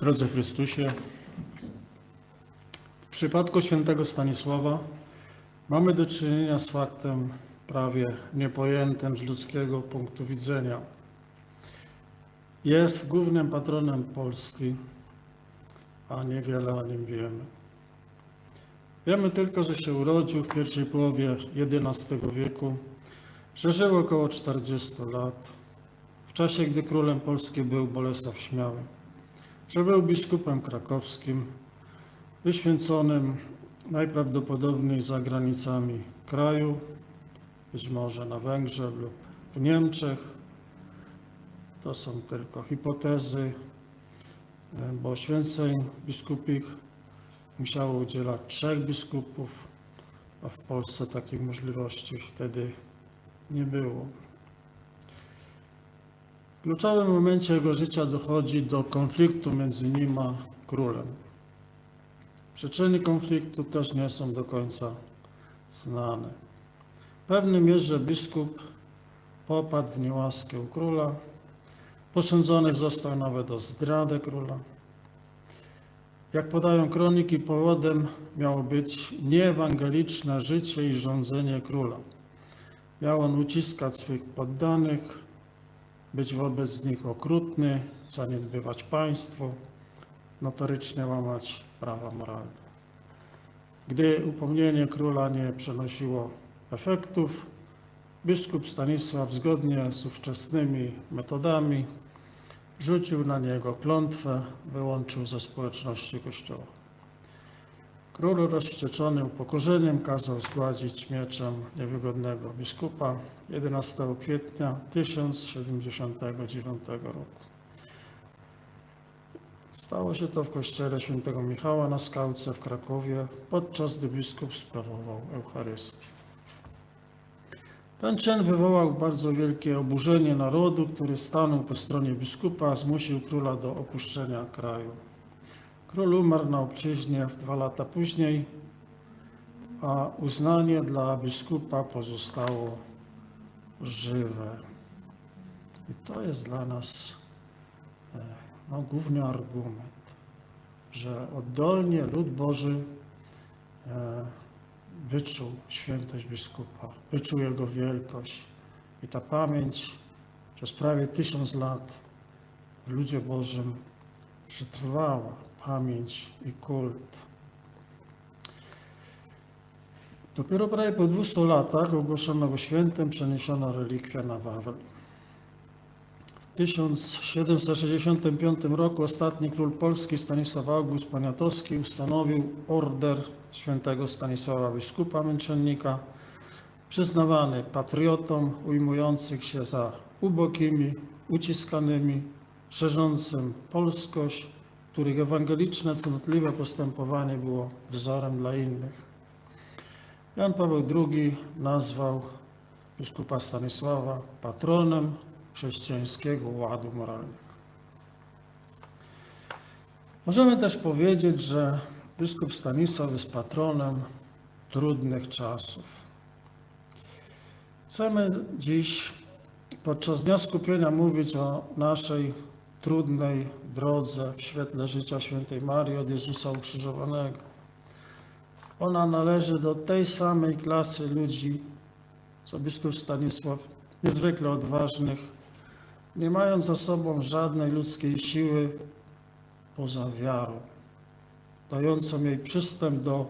Drodzy Chrystusie, w przypadku świętego Stanisława mamy do czynienia z faktem prawie niepojętym z ludzkiego punktu widzenia. Jest głównym patronem Polski, a niewiele o nim wiemy. Wiemy tylko, że się urodził w pierwszej połowie XI wieku, że żył około 40 lat, w czasie gdy królem Polski był Bolesław Śmiały że był biskupem krakowskim, wyświęconym najprawdopodobniej za granicami kraju, być może na Węgrzech lub w Niemczech. To są tylko hipotezy, e, bo święceń biskupich musiało udzielać trzech biskupów, a w Polsce takiej możliwości wtedy nie było. W kluczowym momencie jego życia dochodzi do konfliktu między nim a królem. Przyczyny konfliktu też nie są do końca znane. Pewnym jest, że biskup popadł w niełaskę króla, posądzony został nawet o zdradę króla. Jak podają kroniki, powodem miało być nieewangeliczne życie i rządzenie króla. Miał on uciskać swych poddanych, być wobec nich okrutny, zaniedbywać państwo, notorycznie łamać prawa moralne. Gdy upomnienie króla nie przynosiło efektów, biskup Stanisław zgodnie z ówczesnymi metodami rzucił na niego klątwę, wyłączył ze społeczności kościoła. Król rozwścieczony upokorzeniem kazał zgładzić mieczem niewygodnego biskupa 11 kwietnia 1079 roku. Stało się to w kościele świętego Michała na Skałce w Krakowie, podczas gdy biskup sprawował Eucharystię. Ten czyn wywołał bardzo wielkie oburzenie narodu, który stanął po stronie biskupa, a zmusił króla do opuszczenia kraju. Król umarł na obczyźnie dwa lata później, a uznanie dla biskupa pozostało żywe. I to jest dla nas e, no, główny argument, że oddolnie lud Boży e, wyczuł świętość biskupa, wyczuł jego wielkość. I ta pamięć przez prawie tysiąc lat w ludzie Bożym przetrwała pamięć i kult. Dopiero prawie po 200 latach ogłoszono go świętym, przeniesiono relikwia na Wawel. W 1765 roku ostatni król Polski Stanisław August Poniatowski ustanowił order świętego Stanisława biskupa męczennika, przyznawany patriotom ujmujących się za ubogimi, uciskanymi, szerzącym polskość, których ewangeliczne, cnotliwe postępowanie było wzorem dla innych. Jan Paweł II nazwał biskupa Stanisława patronem chrześcijańskiego ładu moralnego. Możemy też powiedzieć, że biskup Stanisław jest patronem trudnych czasów. Chcemy dziś podczas Dnia Skupienia mówić o naszej trudnej drodze w świetle życia świętej Marii od Jezusa ukrzyżowanego. Ona należy do tej samej klasy ludzi, co biskup Stanisław, niezwykle odważnych, nie mając za sobą żadnej ludzkiej siły poza wiarą, dającą jej przystęp do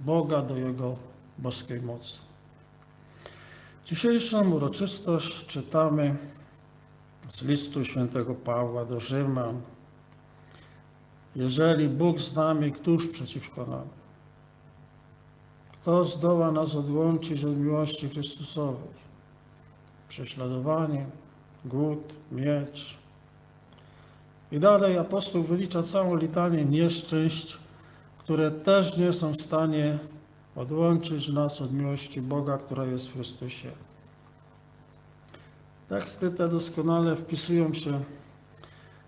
Boga, do Jego boskiej mocy. Dzisiejszą uroczystość czytamy z listu świętego Pawła do Rzymian. Jeżeli Bóg z nami, któż przeciwko nam? Kto zdoła nas odłączyć od miłości Chrystusowej? Prześladowanie, głód, miecz. I dalej apostoł wylicza całą litanię nieszczęść, które też nie są w stanie odłączyć nas od miłości Boga, która jest w Chrystusie. Teksty te doskonale wpisują się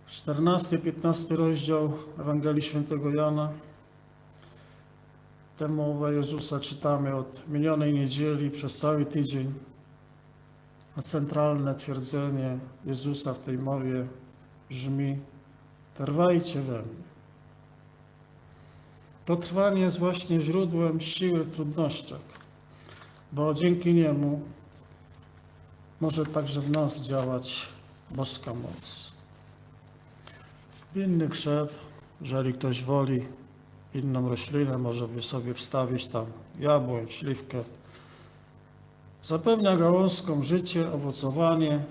w 14-15 rozdział Ewangelii Świętego Jana. Tę mowę Jezusa czytamy od minionej niedzieli przez cały tydzień. A centralne twierdzenie Jezusa w tej mowie brzmi: Trwajcie we mnie. To trwanie jest właśnie źródłem siły w trudnościach, bo dzięki niemu może także w nas działać boska moc. Inny krzew, jeżeli ktoś woli inną roślinę, może sobie wstawić tam jabłoń, śliwkę. Zapewnia gałązkom życie, owocowanie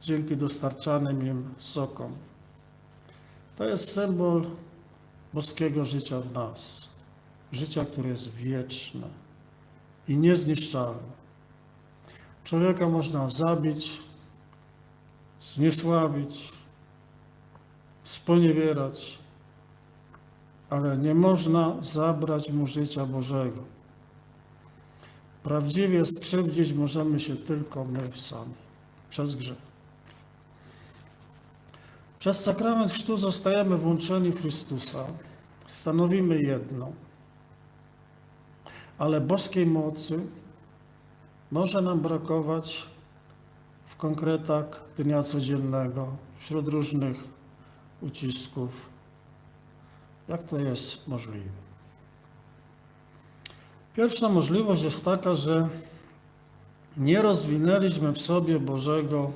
dzięki dostarczanym im sokom. To jest symbol boskiego życia w nas. Życia, które jest wieczne i niezniszczalne. Człowieka można zabić, zniesławić, sponiewierać, ale nie można zabrać mu życia Bożego. Prawdziwie skrzywdzić możemy się tylko my sami, przez grzech. Przez sakrament chrztu zostajemy włączeni w Chrystusa, stanowimy jedno, ale boskiej mocy może nam brakować w konkretach dnia codziennego, wśród różnych ucisków. Jak to jest możliwe? Pierwsza możliwość jest taka, że nie rozwinęliśmy w sobie Bożego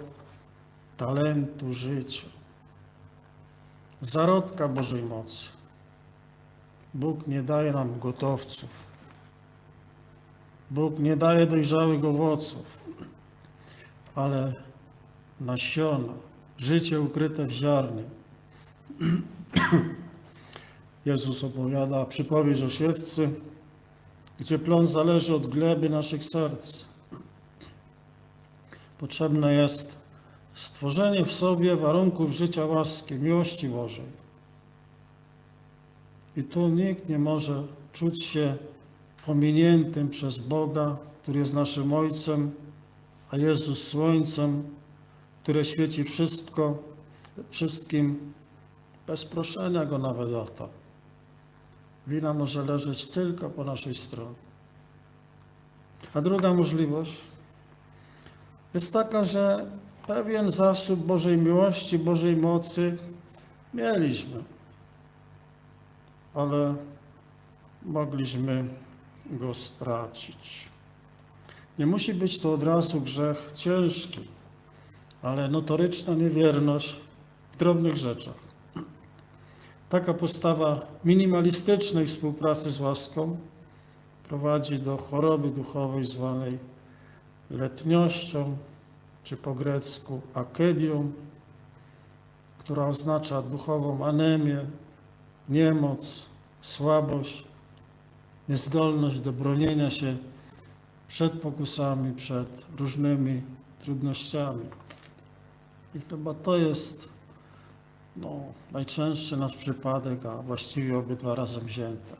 talentu życia, zarodka Bożej mocy. Bóg nie daje nam gotowców. Bóg nie daje dojrzałych owoców, ale nasiona, życie ukryte w ziarnie. Jezus opowiada przypowieść o siewcy, gdzie plon zależy od gleby naszych serc. Potrzebne jest stworzenie w sobie warunków życia łaski, miłości Bożej. I tu nikt nie może czuć się pominiętym przez Boga, który jest naszym Ojcem, a Jezus Słońcem, które świeci wszystko, wszystkim, bez proszenia Go nawet o to. Wina może leżeć tylko po naszej stronie. A druga możliwość jest taka, że pewien zasób Bożej miłości, Bożej mocy mieliśmy, ale mogliśmy go stracić. Nie musi być to od razu grzech ciężki, ale notoryczna niewierność w drobnych rzeczach. Taka postawa minimalistycznej współpracy z łaską prowadzi do choroby duchowej zwanej letniością, czy po grecku akedią, która oznacza duchową anemię, niemoc, słabość, niezdolność do bronienia się przed pokusami, przed różnymi trudnościami. I chyba to jest no, najczęstszy nasz przypadek, a właściwie obydwa razem wzięte.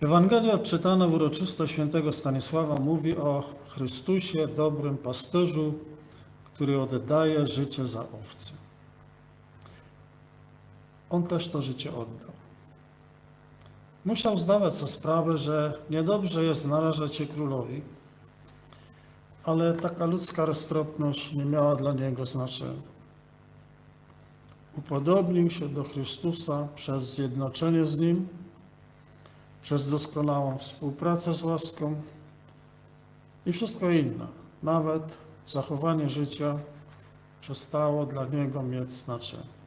Ewangelia odczytana w uroczystość świętego Stanisława mówi o Chrystusie, dobrym pasterzu, który oddaje życie za owce. On też to życie oddał. Musiał zdawać sobie sprawę, że niedobrze jest narażać się królowi, ale taka ludzka roztropność nie miała dla niego znaczenia. Upodobnił się do Chrystusa przez zjednoczenie z Nim, przez doskonałą współpracę z łaską i wszystko inne, nawet zachowanie życia przestało dla Niego mieć znaczenie.